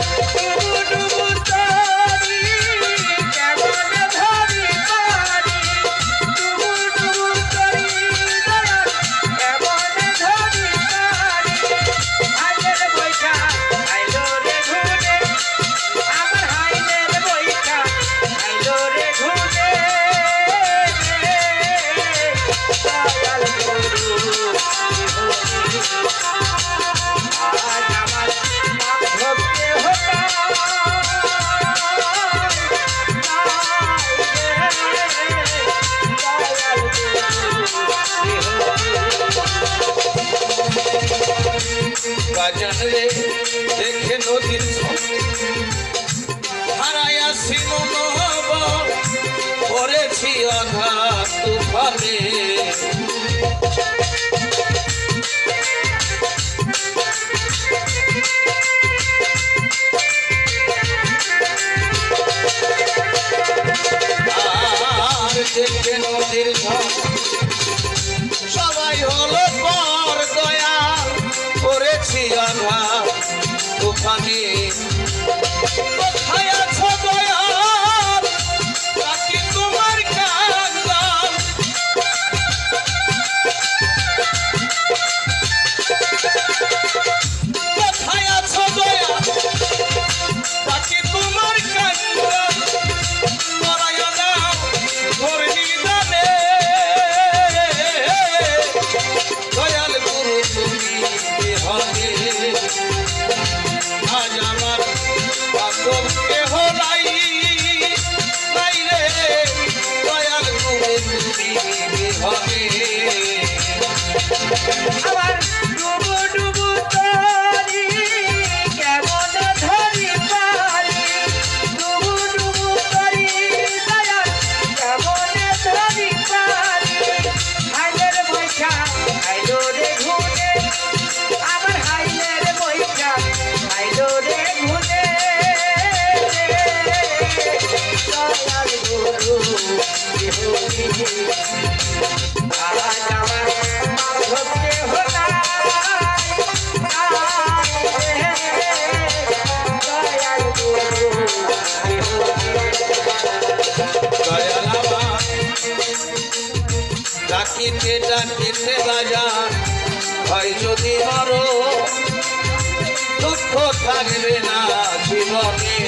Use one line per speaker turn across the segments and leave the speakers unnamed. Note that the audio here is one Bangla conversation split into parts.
ডুডু भजन रे
আনা ওখানে ডাকিতে ডাকিতে বাজান হয় যদি মর, দুঃখ থাকবে না জীবনে।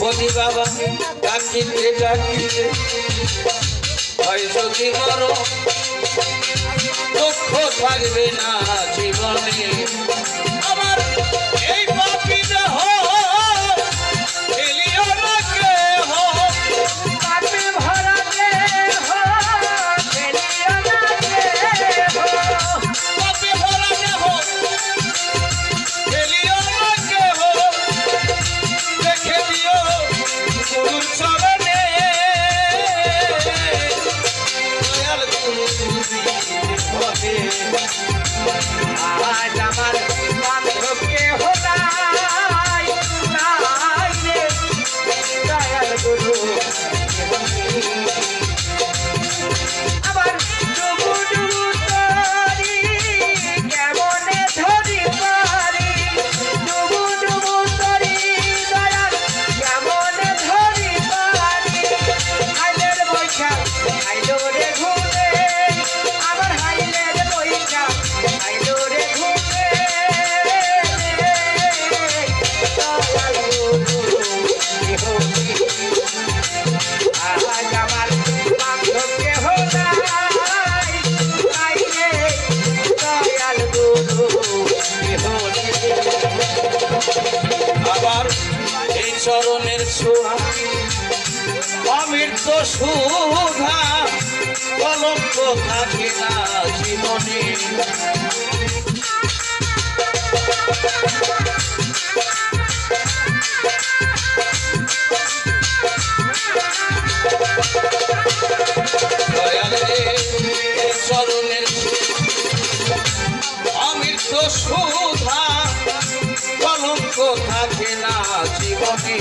বলি বাবা, ডাকিতে ডাকিতে হয় যদি মর থাকবে না জীবনে। আমার কলঙ্ক থাকে না জীবনে। চরণের অমৃত সুধা কলঙ্ক থাকে না জীবনে।